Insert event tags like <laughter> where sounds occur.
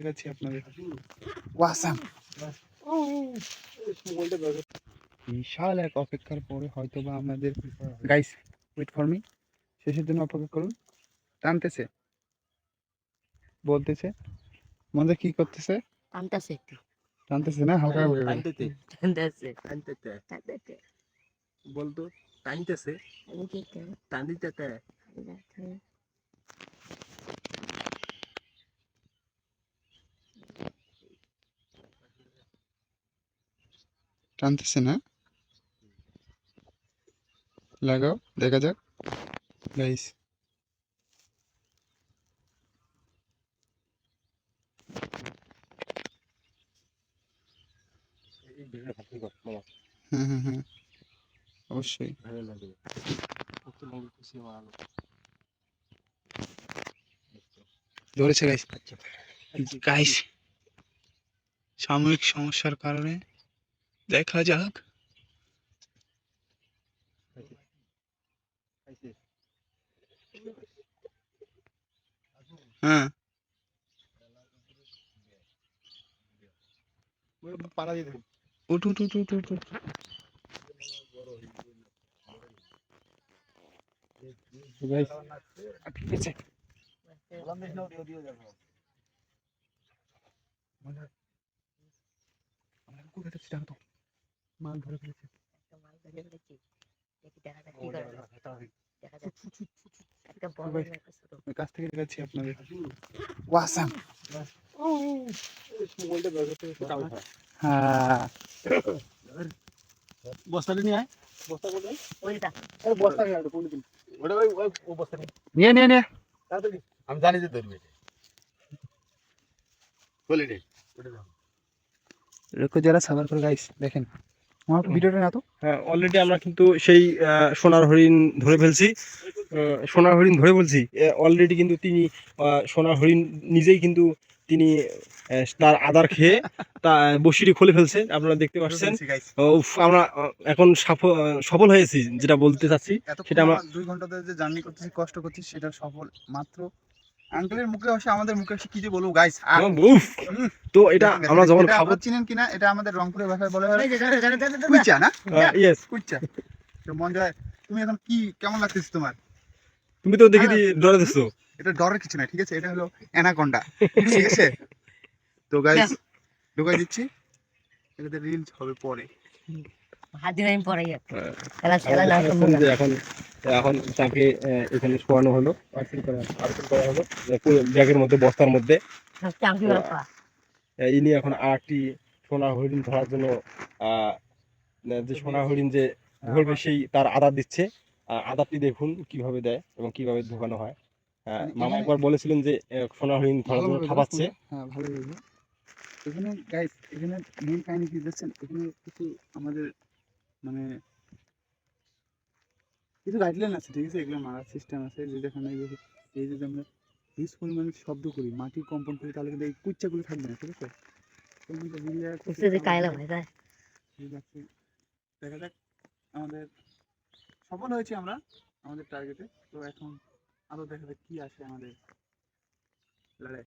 ঠিক আপনাদের। ওয়াসাম। বিশাল এক অপেক্ষার পরে হয়তো বা আমাদের গাইস ওয়েট ফর মি শেষের জন্য অপেক্ষা করুন। টানতেছে। বলতেছে। মজা কি করতেছে? টানতেছে একটু। টানতেছে না? হালকা টানতেছে। টানতেতে টানতেছে। বলতো টানতেছে। আমি কি করি? টানতেতে টানতেছে না। লাগাও দেখা যাক। গাইস হ্যাঁ হ্যাঁ হ্যাঁ। অবশ্যই। ভালো লাগবে ধরেছে গাইস আচ্ছা। গাইস সাময়িক সমস্যার কারণে দেখা যাক। হ্যাঁ। পাড়া দিয়ে উঠ উঠ উঠ উঠ উঠ উঠ। ঠিক আছে। আমরা কোথায় যাচ্ছি জানো তো মাল ধরে ফেলেছে। একটা মাল ধরে ফেলেছি। দেখি দেখা যাক কি করে। দেখা যাক। একটা বড় একটা ছোট। আমি কাছ থেকে দেখাচ্ছি আপনাদের। ওয়াসাম হ্যাঁ। বস্তাটা নিয়ে আয়। বস্তা কোথায়? ওইটা। আরে বস্তা নিয়ে আয় ওটা কোনদিন? ওটা ওই ও বস্তা নিয়ে নিয়ে নিয়ে তাড়াতাড়ি। আমি জানি যে ধরবে বলে ওটা যারা সাবার করে গাইস দেখেন। ভিডিওটা না তো। হ্যাঁ অলরেডি আমরা কিন্তু সেই সোনার হরিণ ধরে ফেলছি। সোনার হরিণ ধরে বলছি অলরেডি কিন্তু তিনি সোনার হরিণ নিজেই কিন্তু তিনি তার আদার খেয়ে <laughs> তা বসিটি খুলে ফেলছে আপনারা দেখতে পাচ্ছেন। আমরা এখন সফল সফল হয়েছি যেটা বলতে চাচ্ছি। সেটা আমরা- দুই ঘণ্টা ধরে যে জার্নি করতেছি কষ্ট করছি সেটা সফল মাত্র আঙ্কেলের মুখে এসে আমাদের মুখে এসে কি যে বলব গাইস তো এটা আমরা যখন খাব চিনেন কিনা এটা আমাদের রংপুরের ভাষায় বলা হয়। কুইচা না? ইয়েস কুইচা। তো মন যায় তুমি এখন কি কেমন লাগতেছে তোমার? তুমি তো দেখি ডরে দিচ্ছ এটা ডরের কিছু না ঠিক আছে? এটা হলো অ্যানাকন্ডা ঠিক আছে? তো গাইস ঢুকাই দিচ্ছি। এটাতে রিলস হবে পরে। হাত দিয়ে আমি পড়াই একটা। হ্যাঁ। এখন এখন তাকে এখানে শোয়ানো হলো। পার্সেল করা পার্সেল করা হলো। ব্যাগের মধ্যে বস্তার মধ্যে। আহ, ইনি এখন আরেকটি সোনা হরিণ ধরার জন্য আহ, যে সোনা হরিণ যে ধরবে সেই তার আদার দিচ্ছে। আদারটি দেখুন কীভাবে দেয় এবং কীভাবে ঢোকানো হয়। আহ, মামা একবার বলেছিলেন যে সোনা হরিণ ধরার জন্য খাবাচ্ছে হ্যাঁ ভালো এখানে গাইস এখানে মেন কাহিনী কি দেখছেন? এখানে কিছু আমাদের মানে কিছু গাইডলাইন আছে ঠিক আছে? এগুলো মারার সিস্টেম আছে যে যেখানে এই যে- এই যে আমরা হিউজ পরিমাণে শব্দ করি মাটি কম্পন করি তাহলে কিন্তু এই কুচ্চাগুলো থাকবে না ঠিক আছে? দেখা যাক আমাদের সফল হয়েছি আমরা আমাদের টার্গেটে তো এখন আরও দেখা যাক কি আসে আমাদের লড়াই